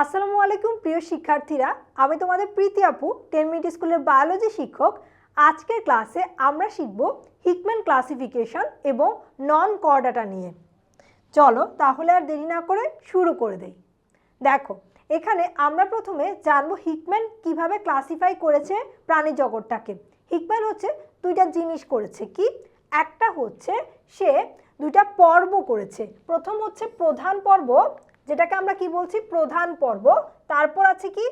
আসসালামু আলাইকুম, প্রিয় শিক্ষার্থীরা। আমি তোমাদের প্রীতি আপু, টেন মিনিট স্কুলের বায়োলজি শিক্ষক। আজকের ক্লাসে আমরা শিখব হিকম্যান ক্লাসিফিকেশন এবং নন কর্ডাটা নিয়ে। চলো তাহলে আর দেরি না করে শুরু করে দেই। দেখো, এখানে আমরা প্রথমে জানব হিকম্যান কীভাবে ক্লাসিফাই করেছে প্রাণী জগৎটাকে। হিকম্যান হচ্ছে দুইটা জিনিস করেছে, কি? একটা হচ্ছে সে দুইটা পর্ব করেছে। প্রথম হচ্ছে প্রধান পর্ব যেটাকে আমরা কি বলছি? প্রধান পর্ব। তারপর আছে কি?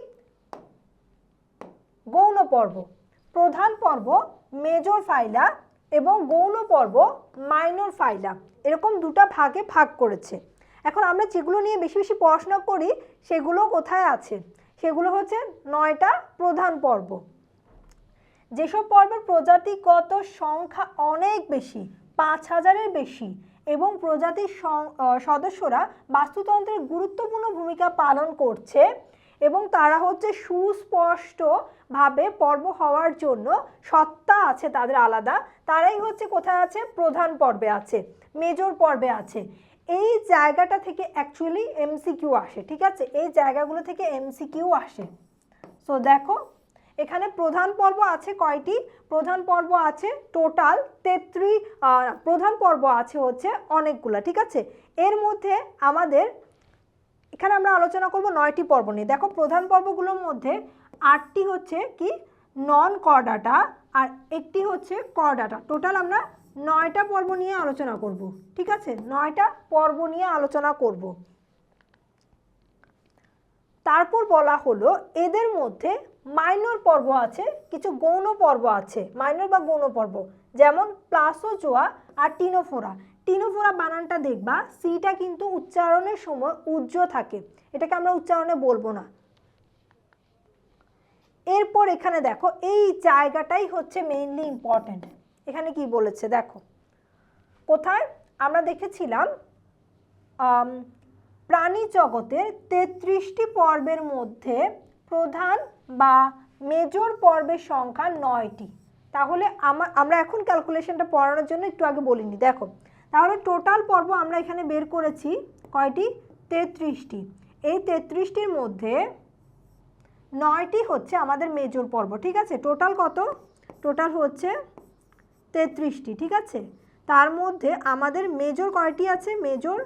গৌণ পর্ব। প্রধান পর্ব মেজর ফাইলা এবং গৌণ পর্ব মাইনর ফাইলা এরকম দুটো ভাগে ভাগ করেছে। এখন আমরা যেগুলো নিয়ে বেশি বেশি পড়াশোনা করি, সেগুলো কোথায় আছে? সেগুলো হচ্ছে নয়টা প্রধান পর্ব। যেসব পর্বের প্রজাতিগত সংখ্যা অনেক বেশি, পাঁচ হাজারের বেশি। এবং প্রজাতির সদস্যরা বাস্তুতন্ত্রের গুরুত্বপূর্ণ ভূমিকা পালন করছে এবং তারা হচ্ছে সুস্পষ্টভাবে পর্ব হওয়ার জন্য সত্তা আছে তাদের আলাদা। তারাই হচ্ছে কোথায় আছে? প্রধান পর্বে আছে মেজর পর্বে আছে। এই জায়গাটা থেকে অ্যাকচুয়ালি এমসিকিউ আসে, ঠিক আছে? এই জায়গাগুলো থেকে এমসিকিউ আসে। সো দেখো এখানে প্রধান পর্ব আছে কয়টি? প্রধান পর্ব আছে টোটাল তেত্রিশ প্রধান পর্ব আছে হচ্ছে অনেকগুলো, ঠিক আছে? এর মধ্যে আমাদের, এখানে আমরা আলোচনা করব নয়টি পর্ব নিয়ে। দেখো, প্রধান পর্বগুলোর মধ্যে আটটি হচ্ছে কি? নন কর্ডাটা আর একটি হচ্ছে কর্ডাটা টোটাল আমরা নয়টা পর্ব নিয়ে আলোচনা করব, ঠিক আছে? নয়টা পর্ব নিয়ে আলোচনা করব। তারপর বলা হলো এদের মধ্যে মাইনর পর্ব আছে, কিছু গৌণ পর্ব আছে, মাইনর বা গৌণ পর্ব, যেমন প্লাসোজোয়া আর টিনোফোরা। টিনোফোরা বানানটা দেখবা, সিটা কিন্তু উচ্চারণের সময় উজ্জ থাকে, এটাকে আমরা উচ্চারণে বলব না। এরপর এখানে দেখো, এই জায়গাটাই হচ্ছে মেইনলি ইম্পর্ট্যান্ট এখানে কি বলেছে, দেখো, কোথায়? আমরা দেখেছিলাম প্রাণী জগতের তেত্রিশটি পর্বের মধ্যে প্রধান বা মেজর পর্বের সংখ্যা নয়টি। তাহলে আমা, আমরা এখন ক্যালকুলেশনটা পড়ানোর জন্য একটু আগে বলিনি। দেখো, তাহলে টোটাল পর্ব আমরা এখানে বের করেছি কয়টি? তেত্রিশটি। এই তেত্রিশটির মধ্যে নয়টি হচ্ছে আমাদের মেজর পর্ব, ঠিক আছে? টোটাল কত? টোটাল হচ্ছে তেত্রিশটি, ঠিক আছে? তার মধ্যে আমাদের মেজর কয়টি আছে? মেজর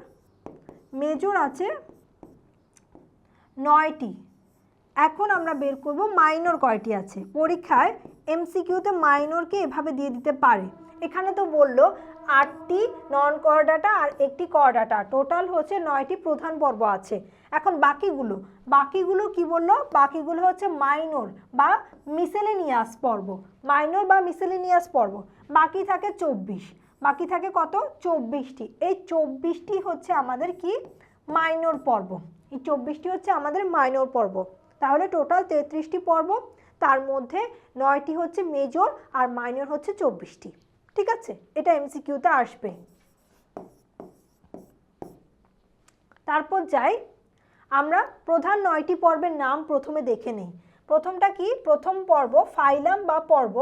মেজর আছে নয়টি। এখন আমরা বের করব মাইনর কয়টি আছে? পরীক্ষায় এমসিকিউতে মাইনরকে এভাবে দিয়ে দিতে পারে। এখানে তো বলল আটটি নন করডাটা আর একটি করডাটা টোটাল হচ্ছে নয়টি প্রধান পর্ব আছে। এখন বাকিগুলো। বাকিগুলো কি বলল? বাকিগুলো হচ্ছে মাইনর বা মিসেলেনিয়াস পর্ব। মাইনর বা মিসেলেনিয়াস পর্ব। বাকি থাকে চব্বিশ। বাকি থাকে কত? চব্বিশটি। এই চব্বিশটি হচ্ছে আমাদের কি? মাইনর পর্ব। এই চব্বিশটি হচ্ছে আমাদের মাইনর পর্ব। তাহলে টোটাল তেত্রিশটি পর্ব, তার মধ্যে নয়টি হচ্ছে মেজর আর মাইনর হচ্ছে চব্বিশটি। ঠিক আছে? এটা এমসিকিউতে আসবে। তারপর যাই। আমরা প্রধান নয়টি পর্বের নাম প্রথমে দেখে নিই। প্রথমটা কি? প্রথম পর্ব ফাইলাম বা পর্ব,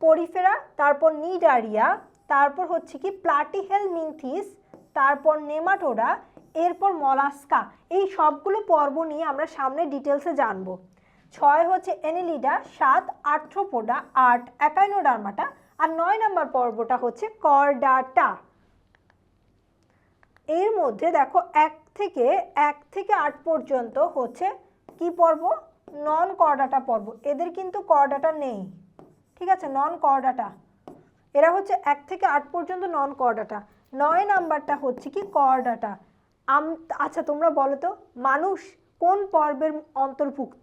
পরিফেরা, তারপর নিডারিয়া, তারপর হচ্ছে কি প্লাটিহেল মিনথিস তারপর নেমাটোডা, এরপর মলাস্কা, এই সবগুলো পর্ব নিয়ে আমরা সামনে ডিটেলসে জানব। ছয় হচ্ছে এনিলিডা, সাত আর্থ্রোপোডা, আট একাইনোডার্মাটা আর নয় নম্বর পর্বটা হচ্ছে করডাটা। এর মধ্যে দেখো এক থেকে এক থেকে আট পর্যন্ত হচ্ছে কি পর্ব? নন করডাটা পর্ব। এদের কিন্তু করডাটা নেই। ঠিক আছে? নন করডাটা এরা হচ্ছে এক থেকে আট পর্যন্ত নন করডাটা নয় নাম্বারটা হচ্ছে কি করডাটা। আম আচ্ছা তোমরা বলো তো, মানুষ কোন পর্বের অন্তর্ভুক্ত?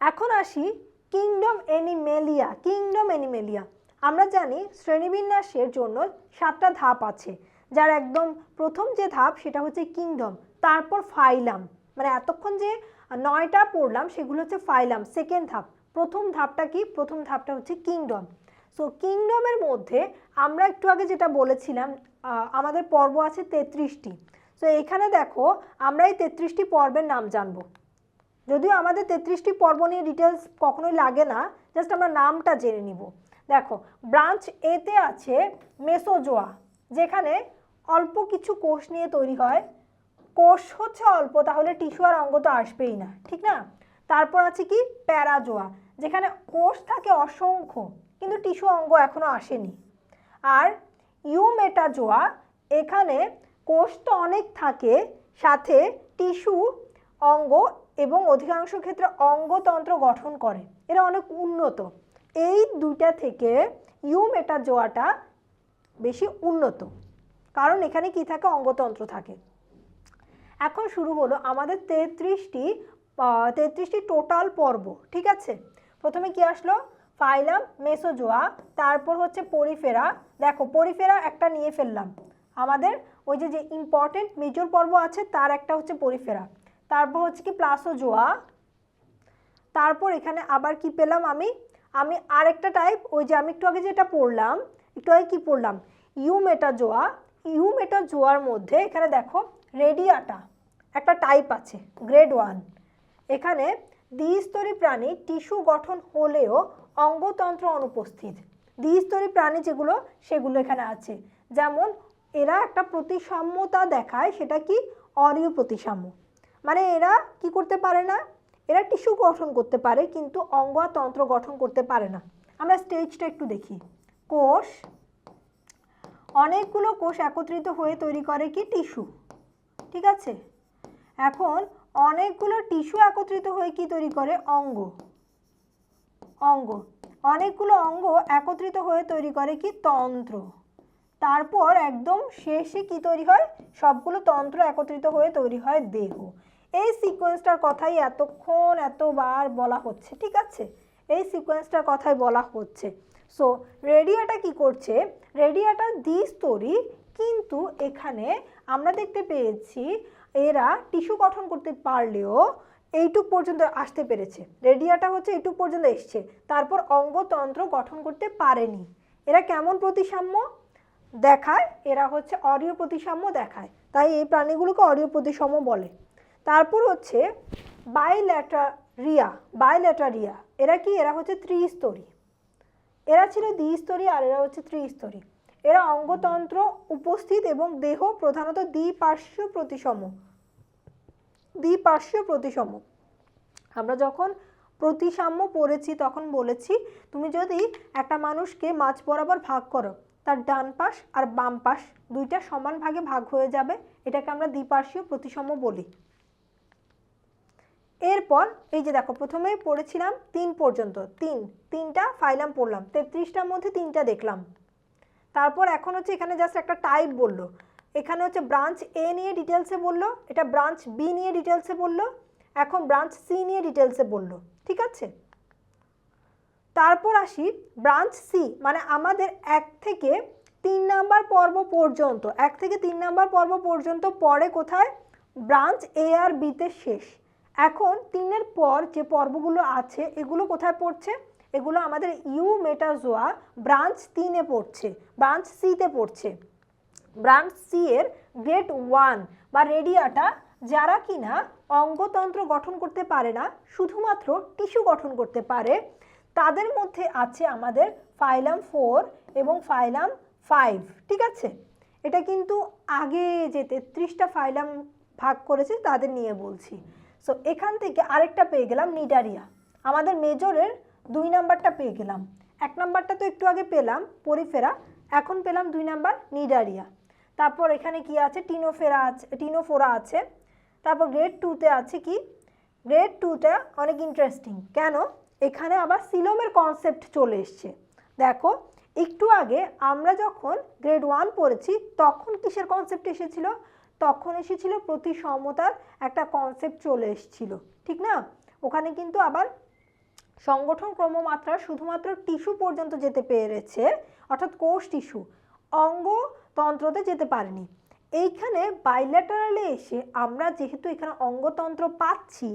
এখন আসি কিংডম এনিমেলিয়া কিংডম এনিমেলিয়া আমরা জানি শ্রেণীবিন্যাসের জন্য সাতটা ধাপ আছে। যার একদম প্রথম যে ধাপ সেটা হচ্ছে কিংডম, তারপর ফাইলাম। মানে এতক্ষণ যে নয়টা পড়লাম সেগুলো হচ্ছে ফাইলাম, সেকেন্ড ধাপ। প্রথম ধাপটা কি? প্রথম ধাপটা হচ্ছে কিংডম। সো কিংডমের মধ্যে আমরা একটু আগে যেটা বলেছিলাম আমাদের পর্ব আছে তেত্রিশটি। সো এখানে দেখো আমরা এই তেত্রিশটি পর্বের নাম জানব। যদিও আমাদের তেত্রিশটি পর্ব নিয়ে ডিটেলস কখনোই লাগে না জাস্ট আমরা নামটা জেনে নিব। দেখো ব্রাঞ্চ এতে আছে মেসোজোয়া যেখানে অল্প কিছু কোষ নিয়ে তৈরি হয়। কোষ হচ্ছে অল্প, তাহলে টিস্যু আর অঙ্গ তো আসবেই না, ঠিক না? তারপর আছে কি? প্যারাজোয়া যেখানে কোষ থাকে অসংখ্য। কিন্তু টিস্যু অঙ্গ এখনও আসেনি। আর ইউমেটাজোয়া এখানে কোষ তো অনেক থাকে, সাথে টিস্যু অঙ্গ এবং অধিকাংশ ক্ষেত্রে অঙ্গতন্ত্র গঠন করে। এরা অনেক উন্নত। এই দুইটা থেকে ইউমেটাজোয়াটা বেশি উন্নত। কারণ এখানে কি থাকে? অঙ্গতন্ত্র থাকে। এখন শুরু হলো আমাদের তেত্রিশটি তেত্রিশটি টোটাল পর্ব, ঠিক আছে? প্রথমে কি আসলো? ফাইলাম, মেসোজোয়া, তারপর হচ্ছে পরিফেরা। দেখো, পরিফেরা একটা নিয়ে ফেললাম। আমাদের ওই যে যে ইম্পর্টেন্ট মেজর পর্ব আছে, তার একটা হচ্ছে পরিফেরা। তারপর হচ্ছে কি, প্লাসোজোয়া। তারপর এখানে আবার কি পেলাম আমি? আমি আরেকটা টাইপ ওই যে আমি একটু আগে যেটা পড়লাম, একটু আগে কী পড়লাম? ইউমেটাজোয়া। ইউমেটাজোয়ার মধ্যে এখানে দেখো, রেডিয়াটা একটা টাইপ আছে গ্রেড ওয়ান এখানে দ্বিস্তরী প্রাণী টিস্যু গঠন হলেও অঙ্গতন্ত্র অনুপস্থিত। দ্বিস্তরী প্রাণী যেগুলো, সেগুলো এখানে আছে। যেমন, এরা একটা প্রতিসাম্যতা দেখায়, সেটা কি? অরীয় প্রতিসাম্য। মানে এরা কি করতে পারে না? এরা টিস্যু গঠন করতে পারে, কিন্তু অঙ্গ আর তন্ত্র গঠন করতে পারে না। আমরা স্টেজটা একটু দেখি। কোষ, অনেকগুলো কোষ একত্রিত হয়ে তৈরি করে কি? টিস্যু। ঠিক আছে? এখন অনেকগুলো টিস্যু একত্রিত হয়ে কি তৈরি করে? অঙ্গ। অঙ্গ। অনেকগুলো অঙ্গ একত্রিত হয়ে তৈরি করে কি? তন্ত্র। তারপর একদম শেষে কি তৈরি হয়? সবগুলো তন্ত্র একত্রিত হয়ে তৈরি হয় দেহ। এই সিকোয়েন্সটার কথাই এতক্ষণ, এতবার বলা হচ্ছে, ঠিক আছে? এই সিকোয়েন্সটার কথাই বলা হচ্ছে। সো রেডিয়াটা কি করছে? রেডিয়াটা দ্বিস্তরী, কিন্তু এখানে আমরা দেখতে পেয়েছি এরা টিস্যু গঠন করতে পারলেও এইটুক পর্যন্ত আসতে পেরেছে। রেডিয়াটা হচ্ছে এইটুক পর্যন্ত এসছে। তারপর অঙ্গতন্ত্র গঠন করতে পারেনি। এরা কেমন প্রতিসাম্য দেখায়? এরা হচ্ছে অরীয় প্রতিসাম্য দেখায়। তাই এই প্রাণীগুলোকে অরীয় প্রতিসাম্য বলে। তারপর হচ্ছে বাইল্যাটারিয়া বাইল্যাটারিয়া এরা কি? এরা হচ্ছে ত্রিস্তরী। এরা ছিল দ্বিস্তরী আর এরা হচ্ছে ত্রিস্তরী। এরা অঙ্গতন্ত্র, উপস্থিত এবং দেহ প্রধানত দ্বিপার্শ্বীয় প্রতিসম। দ্বিপার্শ্বীয় প্রতিসম। আমরা যখন প্রতিসাম্য পড়েছি, তখন বলেছি, তুমি যদি একটা মানুষকে মাঝ বরাবর ভাগ করো, তার ডান পাশ আর বাম পাশ দুইটা সমান ভাগে ভাগ হয়ে যাবে। এটাকে আমরা দ্বিপার্শ্বীয় প্রতিসম বলি। এরপর এই যে দেখো, প্রথমে পড়েছিলাম তিন পর্যন্ত। তিন, তিনটা ফাইলাম পড়লাম। তেত্রিশটার মধ্যে তিনটা দেখলাম। তারপর এখন হচ্ছে এখানে জাস্ট একটা টাইপ বলল। এখানে হচ্ছে ব্রাঞ্চ এ নিয়ে ডিটেলসে বলল, এটা ব্রাঞ্চ বি নিয়ে ডিটেলসে বলল, এখন ব্রাঞ্চ সি নিয়ে ডিটেলসে বলল, ঠিক আছে? তারপর আসি ব্রাঞ্চ সি মানে আমাদের এক থেকে তিন নাম্বার পর্ব পর্যন্ত, এক থেকে তিন নাম্বার পর্ব পর্যন্ত পরে কোথায়? ব্রাঞ্চ এ আর বিতে শেষ। এখন তিনের পর যে পর্বগুলো আছে, এগুলো কোথায় পড়ছে? এগুলো আমাদের ইউ মেটাজোয়া ব্রাঞ্চ তিনে পড়ছে, ব্রাঞ্চ সিতে পড়ছে। ব্রাঞ্চ সি এর গ্রেড ওয়ান বা রেডিয়াটা যারা কিনা অঙ্গতন্ত্র গঠন করতে পারে না, শুধুমাত্র টিস্যু গঠন করতে পারে, তাদের মধ্যে আছে আমাদের ফাইলাম ফোর এবং ফাইলাম ফাইভ, ঠিক আছে? এটা কিন্তু আগে যে তেত্রিশটা ফাইলাম ভাগ করেছে তাদের নিয়ে বলছি। সো এখান থেকে আরেকটা পেয়ে গেলাম নিডারিয়া। আমাদের মেজরের দুই নাম্বারটা পেয়ে গেলাম। এক নাম্বারটা তো একটু আগে পেলাম, পরিফেরা। এখন পেলাম দুই নাম্বার নিডারিয়া। তারপর এখানে কি আছে? টিনোফেরা আছে, টিনোফোরা আছে। তারপর গ্রেড টুতে আছে কি? গ্রেড টুটা অনেক ইন্টারেস্টিং কেন? এখানে আবার সিলোমের কনসেপ্ট চলে এসছে। দেখো, একটু আগে আমরা যখন গ্রেড ওয়ান পড়েছি, তখন কিসের কনসেপ্ট এসেছিল? তখন এসেছিল প্রতি সমতার একটা কনসেপ্ট চলে এসেছিল। ঠিক না? ওখানে কিন্তু আবার সংগঠন ক্রমমাত্রা শুধুমাত্র টিস্যু পর্যন্ত যেতে পেরেছে, অর্থাৎ কোষ টিস্যু অঙ্গ তন্ত্রতে যেতে পারেনি। এইখানে বাইল্যাটারালে এসে আমরা যেহেতু এখানে অঙ্গতন্ত্র পাচ্ছি,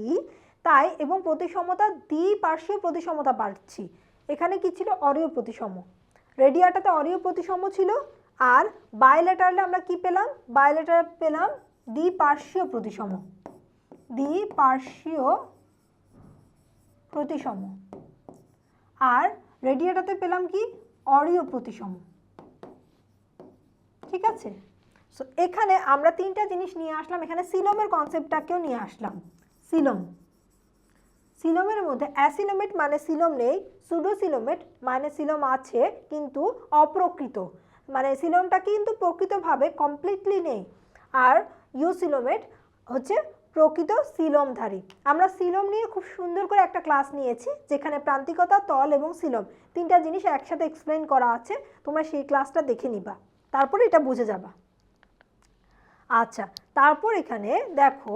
তাই এবং প্রতিসমতা দ্বিপার্শ্বীয় প্রতিসমতা পাচ্ছি এখানে কি ছিল? অরীয় প্রতিসম। রেডিয়াটাতে অরীয় প্রতিসম ছিল, আর বায়োলেটারালে আমরা কি পেলাম? বায়োলেটার পেলাম দ্বিপার্শ্বীয় প্রতিসম। দ্বিপার্শ্বীয় প্রতিসম। আর রেডিয়াটাতে পেলাম কি? অরীয় প্রতিসম। ঠিক আছে? সো এখানে আমরা তিনটা জিনিস নিয়ে আসলাম। এখানে সিলমের কনসেপ্টটাকেও নিয়ে আসলাম। সিলম। সিলোমের মধ্যে অ্যাসিলোমেট মানে সিলোম নেই সুডোসিলোমেট মানে সিলোম আছে, কিন্তু অপ্রকৃত। মানে সিলোমটা কিন্তু প্রকৃতভাবে কমপ্লিটলি নেই। আর ইউসিলোমেট হচ্ছে প্রকৃত সিলোমধারী আমরা সিলোম নিয়ে খুব সুন্দর করে একটা ক্লাস নিয়েছি, যেখানে প্রান্তিকতা, তল এবং সিলোম তিনটা জিনিস একসাথে এক্সপ্লেন করা আছে, তোমরা সেই ক্লাসটা দেখে নিবা। তারপরে এটা বুঝে যাবা। আচ্ছা তারপর এখানে দেখো,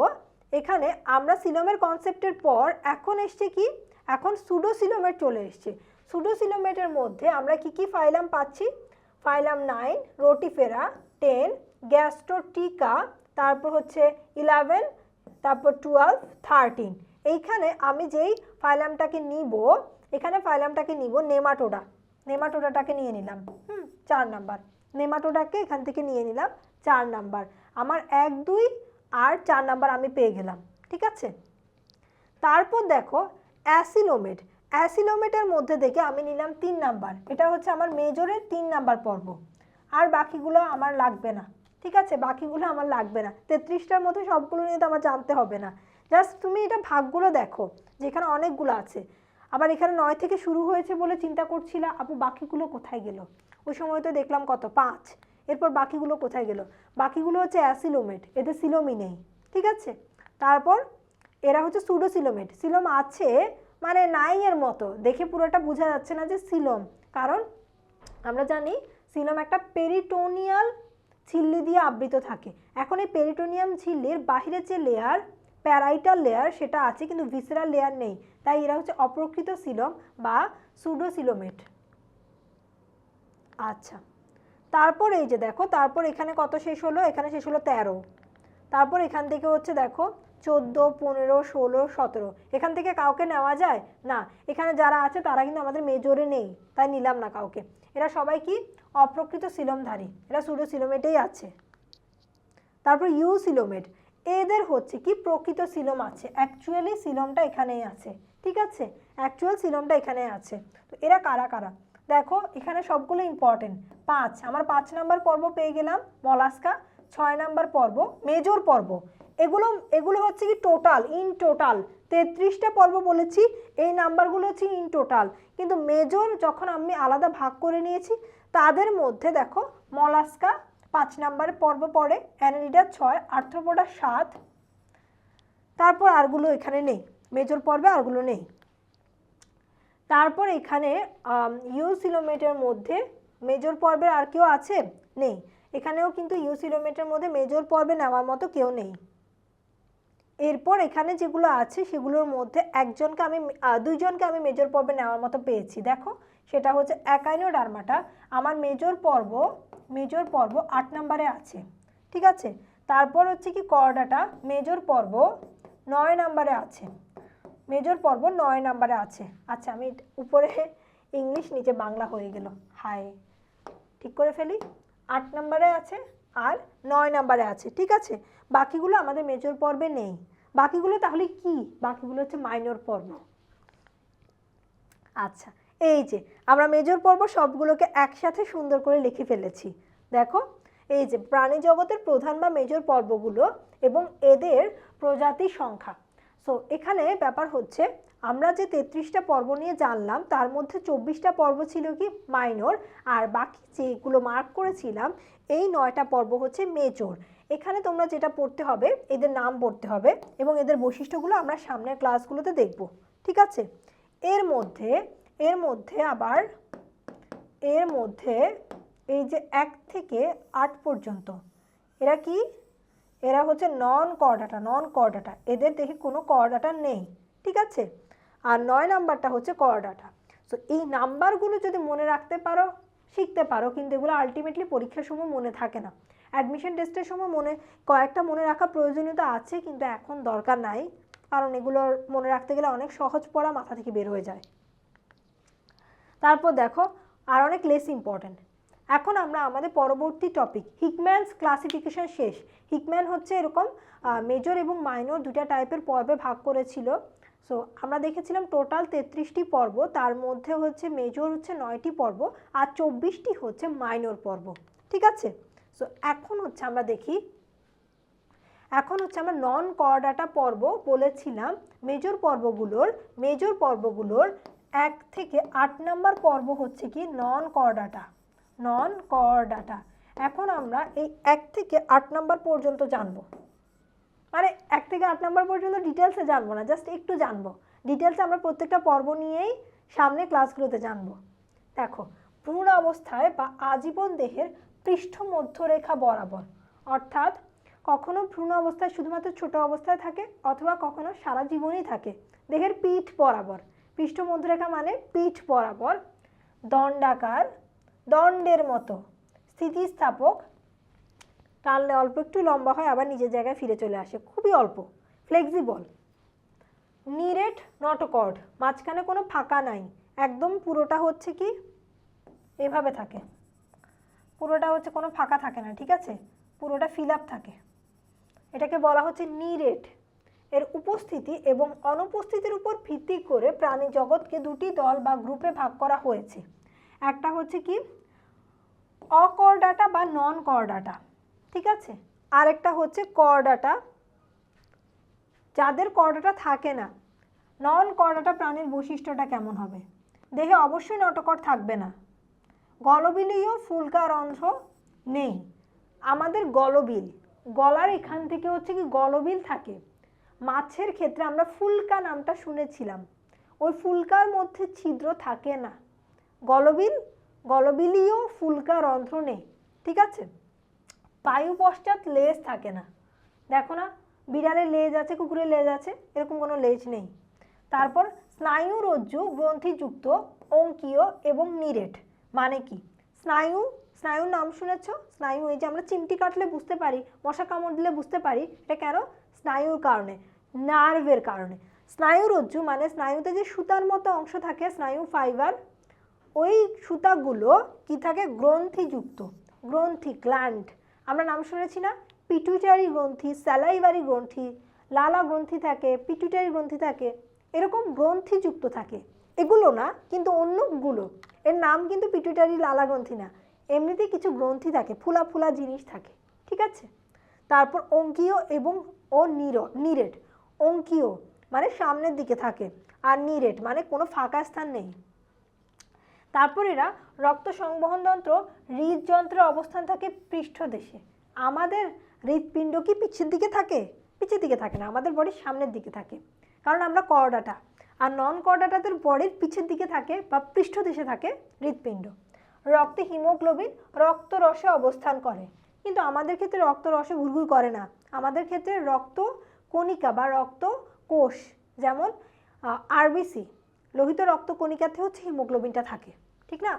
এখানে আমরা সিলোমের কনসেপ্টের পর এখন এসছে কি? এখন সুডো সিলোমেট চলে এসছে। সুডো সিলোমেটের মধ্যে আমরা কি কি ফাইলাম পাচ্ছি? ফাইলাম নাইন রোটিফেরা টেন গ্যাস্ট্রোটিকা তারপর হচ্ছে ইলেভেন তারপর টুয়েলভ থার্টিন এইখানে আমি যেই ফাইলামটাকে নিব, এখানে ফাইলামটাকে নিব নেমাটোডা। নেমাটোডাটাকে নিয়ে নিলাম, হুম, চার নাম্বার। নেমাটোডাকে এখান থেকে নিয়ে নিলাম, চার নাম্বার। আমার এক, দুই আর চার নাম্বার আমি পেয়ে গেলাম, ঠিক আছে? তারপর দেখো, অ্যাসিলোমেট। অ্যাসিলোমেটের মধ্যে দেখে আমি নিলাম তিন নাম্বার। এটা হচ্ছে আমার মেজরের তিন নাম্বার পর্ব। আর বাকিগুলো আমার লাগবে না। ঠিক আছে, বাকিগুলো আমার লাগবে না। তেত্রিশটার মধ্যে সবগুলো নিয়ে তো আমার জানতে হবে না। জাস্ট তুমি এটা ভাগগুলো দেখো, যেখানে অনেকগুলো আছে। আবার এখানে নয় থেকে শুরু হয়েছে বলে চিন্তা করছিলা, আপু বাকিগুলো কোথায় গেল? ওই সময় তো দেখলাম কত, পাঁচ। এরপর বাকিগুলো কোথায় গেল? বাকিগুলো হচ্ছে অ্যাসিলোমেট, এদের সিলোমই নেই, ঠিক আছে? তারপর এরা হচ্ছে সুডোসিলোমেট সিলোম আছে মানে নাই এর মতো। দেখে পুরোটা বোঝা যাচ্ছে না যে সিলোম। কারণ আমরা জানি সিলোম একটা পেরিটোনিয়াল ঝিল্লি দিয়ে আবৃত থাকে। এখন এই পেরিটোনিয়াম ঝিল্লির বাহিরের যে লেয়ার প্যারাইটাল লেয়ার সেটা আছে, কিন্তু ভিসেরাল লেয়ার নেই। তাই এরা হচ্ছে অপ্রকৃত সিলোম বা সুডোসিলোমেট আচ্ছা তারপর এই যে দেখো, তারপর এখানে কত শেষ হলো? এখানে শেষ হলো তেরো। তারপর এখান থেকে হচ্ছে দেখো, চোদ্দ, পনেরো, ষোলো, সতেরো। এখান থেকে কাউকে নেওয়া যায়? না। এখানে যারা আছে, তারা কিন্তু আমাদের মেজরে নেই। তাই নিলাম না কাউকে। এরা সবাই কি? অপ্রকৃত সিলমধারী এরা সুডো সিলোমেটেই আছে। তারপর ইউ সিলোমেট এদের হচ্ছে কি? প্রকৃত সিলম আছে। অ্যাকচুয়ালি সিলমটা এখানেই আছে। ঠিক আছে? অ্যাকচুয়াল সিলমটা এখানে আছে। তো এরা কারা কারা? দেখো, এখানে সবগুলো ইম্পর্টেন্ট পাঁচ। আমার পাঁচ নাম্বার পর্ব পেয়ে গেলাম। মলাস্কা। ছয় নাম্বার পর্ব। মেজর পর্ব। এগুলো এগুলো হচ্ছে কি টোটাল ইন টোটাল তেত্রিশটা পর্ব বলেছি। এই নাম্বারগুলো হচ্ছে ইন টোটাল কিন্তু মেজর যখন আমি আলাদা ভাগ করে নিয়েছি তাদের মধ্যে দেখো, মলাস্কা পাঁচ নাম্বার পর্ব পড়ে, অ্যানালিডা ছয়, আর্থ্রোপোডা সাত। তারপর আরগুলো এখানে নেই, মেজর পর্বে আরগুলো নেই। তারপর এখানে ইউসিলোমেটের মধ্যে মেজর পর্বের আর কেউ আছে? নেই। এখানেও কিন্তু ইউসিলোমেটের মধ্যে মেজর পর্বে নেওয়ার মতো কেউ নেই। এরপর এখানে যেগুলো আছে, সেগুলোর মধ্যে একজনকে আমি দুইজনকে আমি মেজর পর্বে নেওয়ার মতো পেয়েছি। দেখো সেটা হচ্ছে অ্যাকাইনোডার্মাটা আমার মেজর পর্ব মেজর পর্ব আট নম্বরে আছে, ঠিক আছে? তারপর হচ্ছে কি করডাটা মেজর পর্ব নয় নম্বরে আছে, মেজর পর্ব নয় নম্বরে আছে। আচ্ছা আমি উপরে ইংলিশ, নিচে বাংলা হয়ে গেল। হাই, ঠিক করে ফেলি। আট নম্বরে আছে আর নয় নম্বরে আছে, ঠিক আছে? বাকিগুলো আমাদের মেজর পর্বে নেই। বাকিগুলো তাহলে কি? বাকিগুলো হচ্ছে মাইনর পর্ব। আচ্ছা এই যে, আমরা মেজর পর্ব সবগুলোকে একসাথে সুন্দর করে লিখে ফেলেছি। দেখো, এই যে, প্রাণী জগতের প্রধান বা মেজর পর্বগুলো এবং এদের প্রজাতির সংখ্যা। সো এখানে ব্যাপার হচ্ছে, আমরা যে তেত্রিশটা পর্ব নিয়ে জানলাম, তার মধ্যে চব্বিশটা পর্ব ছিল কি মাইনর, আর বাকি যেগুলো মার্ক করেছিলাম, এই নয়টা পর্ব হচ্ছে মেজর। এখানে তোমরা যেটা পড়তে হবে, এদের নাম পড়তে হবে এবং এদের বৈশিষ্ট্যগুলো আমরা সামনের ক্লাসগুলোতে দেখব। ঠিক আছে? এর মধ্যে এর মধ্যে আবার, এর মধ্যে এই যে এক থেকে আট পর্যন্ত, এরা কি? এরা হচ্ছে নন করডাটা নন করডাটা এদের দেখে কোনো করডাটা নেই, ঠিক আছে? আর নয় নাম্বারটা হচ্ছে করডাটা সো এই নাম্বারগুলো যদি মনে রাখতে পারো, শিখতে পারো, কিন্তু এগুলো আলটিমেটলি পরীক্ষার সময় মনে থাকে না। অ্যাডমিশন টেস্টের সময় মনে, কয়েকটা মনে রাখা প্রয়োজনীয়তা আছে, কিন্তু এখন দরকার নাই। কারণ এগুলো মনে রাখতে গেলে অনেক সহজ পড়া মাথা থেকে বের হয়ে যায়। তারপর দেখো, আর অনেক লেস ইম্পর্ট্যান্ট এখন আমরা আমাদের পরবর্তী টপিক হিকম্যানস ক্লাসিফিকেশন শেষ। হিকম্যান হচ্ছে এরকম মেজর এবং মাইনর দুটা টাইপের পর্বে ভাগ করেছিল। সো আমরা দেখেছিলাম টোটাল তেত্রিশটি পর্ব, তার মধ্যে হচ্ছে মেজর হচ্ছে নয়টি পর্ব, আর চব্বিশটি হচ্ছে মাইনর পর্ব। ঠিক আছে? সো এখন হচ্ছে আমরা দেখি, এখন হচ্ছে আমরা নন করডাটা পর্ব বলেছিলাম মেজর পর্বগুলোর মেজর পর্বগুলোর এক থেকে আট নাম্বার পর্ব হচ্ছে কি নন করডাটা নন করডাটা এখন আমরা এই এক থেকে আট নাম্বার পর্যন্ত জানব। মানে এক থেকে আট নাম্বার পর্যন্ত ডিটেলসে জানব না জাস্ট একটু জানব। ডিটেলসে আমরা প্রত্যেকটা পর্ব নিয়েই সামনে ক্লাসগুলোতে জানব। দেখো ভ্রূণ অবস্থায় বা আজীবন দেহের পৃষ্ঠ মধ্যরেখা বরাবর, অর্থাৎ কখনো ভ্রূণ অবস্থায় শুধুমাত্র ছোট অবস্থায় থাকে অথবা কখনো সারা জীবনই থাকে, দেহের পিঠ বরাবর। পৃষ্ঠ মধ্যরেখা মানে পিঠ বরাবর, দণ্ডাকার, দণ্ডের মতো, স্থিতিস্থাপক। টানলে অল্প একটু লম্বা হয়, আবার নিজের জায়গায় ফিরে চলে আসে। খুবই অল্প ফ্লেক্সিবল নিরেট নটকর্ড মাঝখানে কোনো ফাঁকা নাই। একদম পুরোটা হচ্ছে কি? এভাবে থাকে। পুরোটা হচ্ছে কোনো ফাঁকা থাকে না, ঠিক আছে? পুরোটা ফিল আপ থাকে। এটাকে বলা হচ্ছে নিরেট। এর উপস্থিতি এবং অনুপস্থিতির উপর ভিত্তি করে প্রাণী জগৎকে দুটি দল বা গ্রুপে ভাগ করা হয়েছে। একটা হচ্ছে কি? অকর্ডাটা বা নন করডাটা ঠিক আছে? আরেকটা হচ্ছে করডাটা যাদের করডাটা থাকে না নন করডাটা প্রাণীর বৈশিষ্ট্যটা কেমন হবে? দেহে অবশ্যই নটকর থাকবে না। গলবিলীয় ফুলকার রন্ধ্র নেই। আমাদের গলবিল, গলার এখান থেকে হচ্ছে কি গলবিল থাকে। মাছের ক্ষেত্রে আমরা ফুলকা নামটা শুনেছিলাম। ওই ফুলকার মধ্যে ছিদ্র থাকে না। গলবিল গলবিলীয় ফুলকা রন্ধ্র নেই, ঠিক আছে? পায়ু পশ্চাৎ লেজ থাকে না। দেখো না বিড়ালের লেজ আছে কুকুরের লেজ আছে, এরকম কোনো লেজ নেই। তারপর স্নায়ুরজ্জু, গ্রন্থিযুক্ত, অঙ্কীয় এবং নিরেট মানে কি? স্নায়ু স্নায়ুর নাম শুনেছ? স্নায়ু, এই যে আমরা চিমটি কাটলে বুঝতে পারি, মশা কামড় দিলে বুঝতে পারি, এটা কেন? স্নায়ুর কারণে, নার্ভের কারণে। স্নায়ুরজ্জু মানে স্নায়ুতে যে সুতার মতো অংশ থাকে, স্নায়ু ফাইবার, ওই সুতাগুলো কি থাকে? গ্রন্থিযুক্ত, গ্রন্থি, গ্ল্যান্ড। আমরা নাম শুনেছি না? পিটুইটারি গ্রন্থি, স্যালাইভারি গ্রন্থি, লালা গ্রন্থি থাকে পিটুইটারি গ্রন্থি থাকে, এরকম গ্রন্থিযুক্ত থাকে। এগুলো না, কিন্তু অন্যগুলো, এর নাম কিন্তু পিটুইটারি লালা গ্রন্থি না। এমনিতেই কিছু গ্রন্থি থাকে, ফুলা ফুলা জিনিস থাকে, ঠিক আছে? তারপর অঙ্কীয় এবং ও নির নিরেট। অঙ্কীয় মানে সামনের দিকে থাকে আর নিরেট মানে কোনো ফাঁকা স্থান নেই। তারপর এরা রক্ত সংবহন যন্ত্র হৃদযন্ত্রের অবস্থান থাকে পৃষ্ঠদেশে আমাদের হৃদপিণ্ড কি পিছের দিকে থাকে? পিছের দিকে থাকে না, আমাদের বডির সামনের দিকে থাকে। কারণ আমরা করডাটা, আর নন করডাটাদের বডির পিছের দিকে থাকে বা পৃষ্ঠদেশে থাকে হৃৎপিণ্ড। রক্তে হিমোগ্লোবিন রক্ত রসে অবস্থান করে। কিন্তু আমাদের ক্ষেত্রে রক্ত রসে ঘুরঘুর করে না। আমাদের ক্ষেত্রে রক্ত কণিকা বা রক্ত কোষ যেমন আরবিসি লোহিত রক্ত কণিকাতে হচ্ছে হিমোগ্লোবিনটা থাকে। ঠিক না?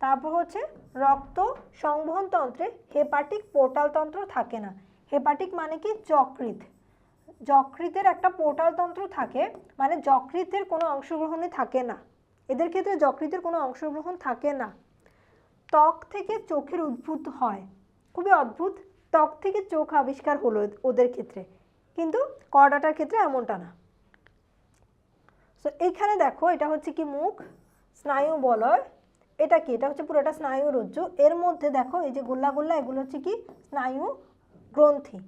তারপর হচ্ছে রক্ত সংবহন তন্ত্রে হেপাটিক পোর্টাল তন্ত্র থাকে না। হেপাটিক মানে কি? যকৃত যকৃতের একটা পোর্টাল তন্ত্র থাকে মানে যকৃতের কোনো অংশগ্রহণে থাকে না। এদের ক্ষেত্রে যকৃতের কোনো অংশগ্রহণ থাকে না। ত্বক থেকে চোখের উদ্ভূত হয়। খুবই অদ্ভুত। ত্বক থেকে চোখ আবিষ্কার হলো ওদের ক্ষেত্রে। কিন্তু করডাটার ক্ষেত্রে এমনটা না। সো এইখানে দেখো, এটা হচ্ছে কি মুখ? স্নায়ু বলয়। এটা কি? এটা হচ্ছে পুরোটা স্নায়ু রজ্জু। এর মধ্যে দেখো, এই যে গোল্লা গোল্লা, এগুলো হচ্ছে কি? স্নায়ু গ্রন্থি।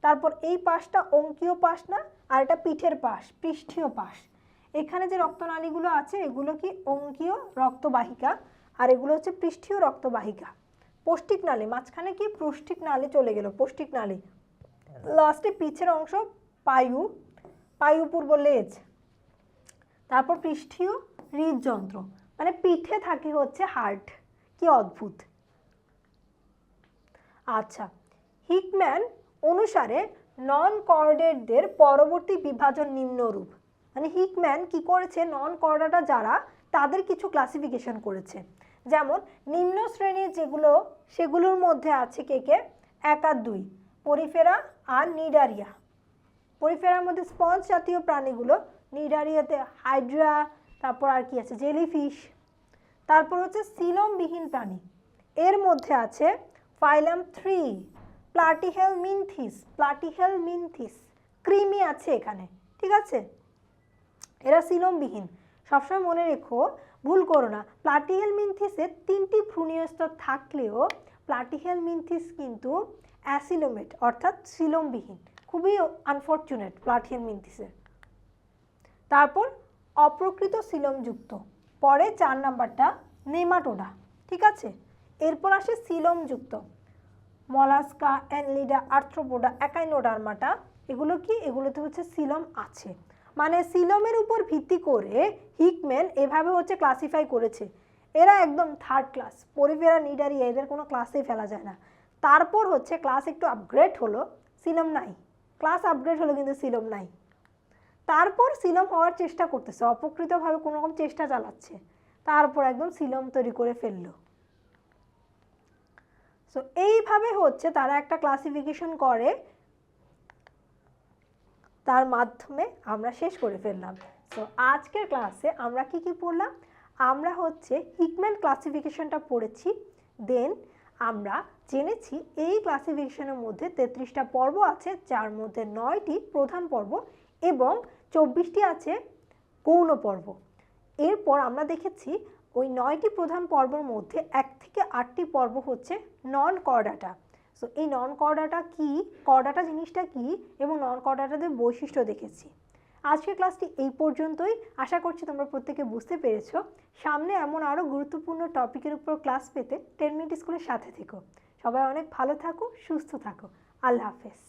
তারপর এই পাশটা অঙ্কীয় পাশ না? আর এটা পিঠের পাশ, পৃষ্ঠীয় পাশ। এখানে যে রক্তনালীগুলো আছে, এগুলো কি অঙ্কীয় রক্তবাহিকা? আর এগুলো হচ্ছে পৃষ্ঠীয় রক্তবাহিকা। পৌষ্টিক নালী, মাঝখানে কি পৌষ্টিক নালী চলে গেল, পৌষ্টিক নালী। লাস্টে পিছের অংশ, পায়ু পায়ু পূর্ব লেজ, তারপর পৃষ্ঠীয় হৃদযন্ত্র মানে পিঠে থাকে হচ্ছে হার্ট, কি অদ্ভুত। আচ্ছা হিকম্যান অনুসারে নন কর্ডেটদের পরবর্তী বিভাজন নিম্নরূপ। মানে হিকম্যান কি করেছে নন কর্ডাটা যারা, তাদের কিছু ক্লাসিফিকেশন করেছে। যেমন নিম্ন শ্রেণির যেগুলো, সেগুলোর মধ্যে আছে কে কে? এক দুই। পরিফেরা আর নিডারিয়া। পরিফেরার মধ্যে স্পঞ্জ জাতীয় প্রাণীগুলো, নিডারিয়াতে হাইড্রা, তারপর আর কি আছে? জেলিফিশ। তারপর হচ্ছে সিলমবিহীন প্রাণী। এর মধ্যে আছে ফাইলাম থ্রি, প্লাটিহেল মিনথিস প্লাটিহেল মিনথিস। ক্রিমি আছে এখানে, ঠিক আছে? এরা সিলমবিহীন। সবসময় মনে রেখো ভুল করো না। প্লাটিহেল মিনথিসের তিনটি ভ্রূণীয় স্তর থাকলেও প্লাটিহেলমিনথিস কিন্তু অ্যাসিলোমেট অর্থাৎ সিলমবিহীন খুবই আনফর্চুনেট প্লাটিহেলমিনথিসের তারপর অপ্রকৃত সিলমযুক্ত পরে চার নাম্বারটা নেমাটোডা, ঠিক আছে? এরপর আসে সিলমযুক্ত মলাস্কা অ্যানলিডা আর্থ্রোপোডা অ্যাকাইনোডার্মাটা এগুলো কি? এগুলোতে হচ্ছে সিলম আছে। মানে সিলমের উপর ভিত্তি করে হিকম্যান এভাবে হচ্ছে ক্লাসিফাই করেছে। এরা একদম থার্ড ক্লাস পরিফেরা নিডারি, এদের কোনো ক্লাসেই ফেলা যায় না। তারপর হচ্ছে ক্লাস একটু আপগ্রেড হলো, সিলম নাই। ক্লাস আপগ্রেড হলো কিন্তু সিলম নাই। তারপর সিলম হওয়ার চেষ্টা করতেছে অপকৃতভাবে কোনো রকম চেষ্টা চালাচ্ছে। তারপর একদম সিলম তৈরি করে ফেলল। সো এইভাবে হচ্ছে তারা একটা ক্লাসিফিকেশন করে তার মাধ্যমে আমরা শেষ করে ফেললাম। সো আজকের ক্লাসে আমরা কি কি পড়লাম? আমরা হচ্ছে হিকম্যান ক্লাসিফিকেশনটা পড়েছি দেন আমরা জেনেছি এই ক্লাসিফিকেশনের মধ্যে তেত্রিশটা পর্ব আছে, যার মধ্যে নয়টি প্রধান পর্ব এবং চব্বিশটি আছে গৌণ পর্ব। এরপর আমরা দেখেছি ওই নয়টি প্রধান পর্বর মধ্যে এক থেকে আটটি পর্ব হচ্ছে নন কর্ডাটা সো এই নন কর্ডাটা কি? কর্ডাটা জিনিসটা কি? এবং নন কর্ডাটাদের বৈশিষ্ট্য দেখেছি। আজকের ক্লাসটি এই পর্যন্তই। আশা করছি তোমরা প্রত্যেকে বুঝতে পেরেছ। সামনে এমন আরও গুরুত্বপূর্ণ টপিকের উপর ক্লাস পেতে টেন মিনিট স্কুলের সাথে থেকো। সবাই অনেক ভালো থাকো, সুস্থ থাকো। আল্লাহ হাফেজ।